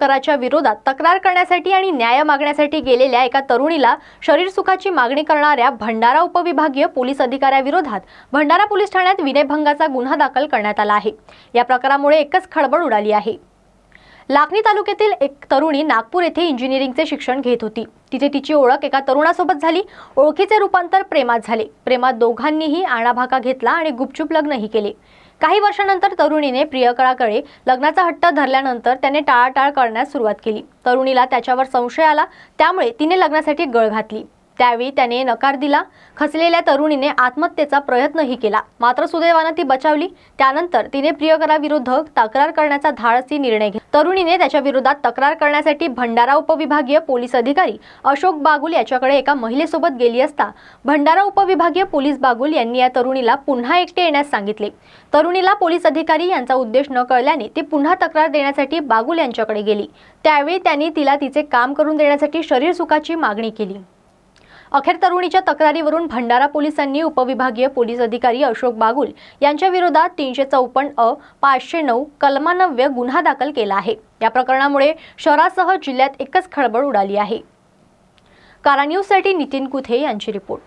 कराच्या विरोधात तक्रार करण्यासाठी आणि न्याय मागण्यासाठी गेलेल्या एका तरुणीला शरीर सुखाची मागणी करणाऱ्या भंडारा उपविभागीय पोलीस अधिकाऱ्याविरोधात भंडारा पोलीस ठाण्यात विनयभंगाचा गुन्हा दाखल करण्यात आला आहे. या प्रकारामुळे एकच खळबळ उडाली आहे. लाखनी तालुक्यातील एक तरुणी नागपूर येथे इंजिनिअरिंगचे शिक्षण घेत होती. तिथे तिची ओळख एका तरुणासोबत झाली. ओळखीचे रूपांतर प्रेमात झाले. प्रेमात दोघांनीही आणाभाका घेतला आणि गुपचूप लग्नही केले. काही वर्षानंतर तरुणीने प्रियकराकडे लग्नाचा हट्ट धरल्यानंतर त्याने टाळाटाळ करण्यास सुरुवात केली. तरुणीला त्याच्यावर संशय आला त्यामुळे तिने लग्नासाठी गळ घातली. त्यावेळी त्याने नकार दिला. खचलेल्या तरुणीने आत्महत्येचा प्रयत्नही केला. मात्र सुदैवानं ती बचावली. त्यानंतर तिने प्रियकराविरुद्ध तक्रार करण्याचा धाडसी निर्णय घेतला. तरुणीने त्याच्या विरोधात तक्रार करण्यासाठी भंडारा उपविभागीय पोलीस अधिकारी अशोक बागुल याच्याकडे एका महिलेसोबत गेली असता भंडारा उपविभागीय पोलीस बागुल यांनी या तरुणीला पुन्हा एकटे येण्यास सांगितले. तरुणीला पोलीस अधिकारी यांचा उद्देश न कळल्याने ती पुन्हा तक्रार देण्यासाठी बागुल यांच्याकडे गेली. त्यावेळी त्यांनी तिला तिचे काम करून देण्यासाठी शरीर सुखाची मागणी केली. अखेर तरुणीच्या तक्रारीवरून भंडारा पोलिसांनी उपविभागीय पोलीस अधिकारी अशोक बागुल यांच्या विरोधात तीनशे चौपन्न अ पाचशे नऊ कलमानव्य गुन्हा दाखल केला आहे. या प्रकरणामुळे शहरासह जिल्ह्यात एकच खळबळ उडाली आहे. कारा न्यूजसाठी नितीन कुथे यांची रिपोर्ट.